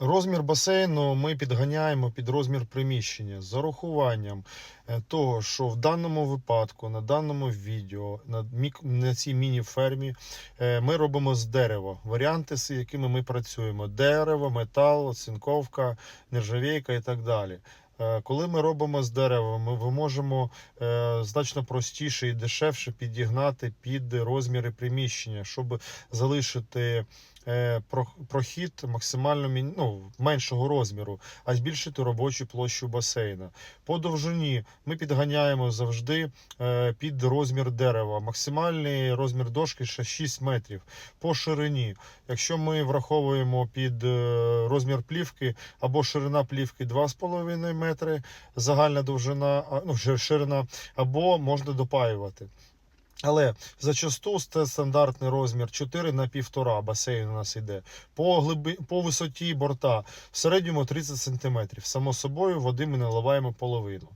Розмір басейну ми підганяємо під розмір приміщення з урахуванням е, того, що в даному випадку, на даному відео, на, мік... на цій міні-фермі е, ми робимо з дерева. Варіанти, з якими ми працюємо: дерево, метал, цинковка, нержавійка і так далі. Е, Коли ми робимо з дерева, ми можемо значно простіше і дешевше підігнати під розміри приміщення, щоб залишити прохід максимально ну, меншого розміру, а збільшити робочу площу басейна. По довжині ми підганяємо завжди е, під розмір дерева. Максимальний розмір дошки ще 6 метрів. По ширині, якщо ми враховуємо під е, розмір плівки або ширина плівки 2,5 метри, загальна довжина, ну, шир- ширина, або можна допаювати. Але зачасту це стандартний розмір 4 на 1,5 басейн у нас йде. По, глиби, по висоті борта в середньому 30 см. Само собою, води ми наливаємо половину.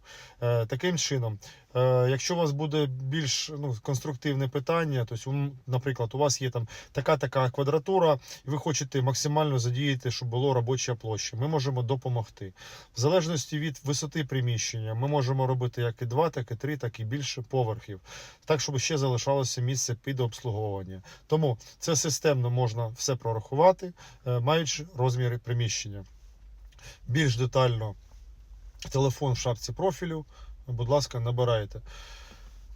Е, таким чином, е, якщо у вас буде більш ну, конструктивне питання, тобто, наприклад, у вас є там така-така квадратура, і ви хочете максимально задіяти, щоб було робоча площа, ми можемо допомогти. В залежності від висоти приміщення, ми можемо робити як і 2, так і 3, так і більше поверхів так, щоб ще залишалося місце під обслуговування. Тому це системно можна все прорахувати, е, маючи розміри приміщення. Більш детально телефон в шапці профілю. Будь ласка, набирайте.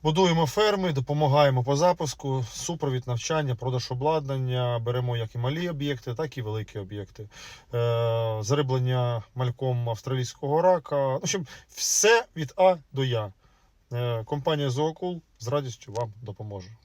Будуємо ферми, допомагаємо по запуску, супровід навчання, продаж обладнання. Беремо як і малі об'єкти, так і великі об'єкти. Е, зариблення мальком австралійського рака. В общем, все від А до Я. Е, Компанія Зоокул з радістю вам допоможе.